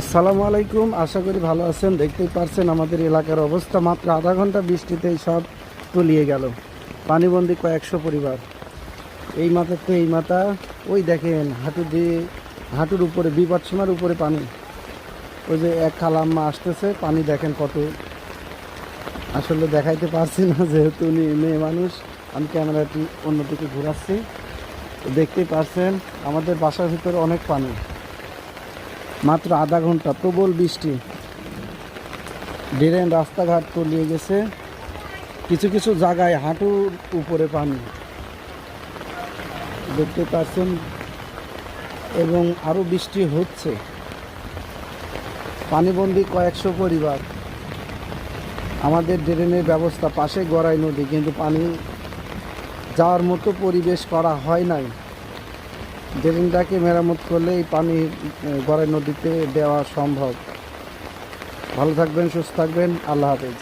আসসালামু আলাইকুম। আশা করি ভালো আছেন। দেখতেই পারছেন আমাদের এলাকার অবস্থা। মাত্র আধা ঘণ্টা বৃষ্টিতেই সব তলিয়ে গেল। পানিবন্দি কয়েকশো পরিবার। এই মাথার তো এই মাথা। ওই দেখেন, হাঁটু দিয়ে, হাঁটুর উপরে, বিপদসীমার উপরে পানি। ওই যে এক খালাম্মা আসতেছে, পানি দেখেন কত। আসলে দেখাইতে পারছি না, যেহেতু উনি মেয়ে মানুষ। আমি ক্যামেরাটি অন্যদিকে ঘোরাচ্ছি। দেখতেই পারছেন, আমাদের বাসার ভিতরে অনেক পানি। মাত্র আধা ঘণ্টা প্রবল বৃষ্টি। ড্রেন রাস্তাঘাট তলিয়ে গেছে। কিছু কিছু জায়গায় হাঁটুর উপরে পানি। দেখতে পাচ্ছেন, এবং আরও বৃষ্টি হচ্ছে। পানিবন্দি কয়েকশো পরিবার। আমাদের ড্রেনের ব্যবস্থা পাশে গড়াই নদী, কিন্তু পানি যাওয়ার মতো পরিবেশ করা হয় নাই। ড্রেনটাকে মেরামত করলে এই পানি গড়ায় নদীতে দেওয়া সম্ভব। ভালো থাকবেন, সুস্থ থাকবেন। আল্লাহ হাফেজ।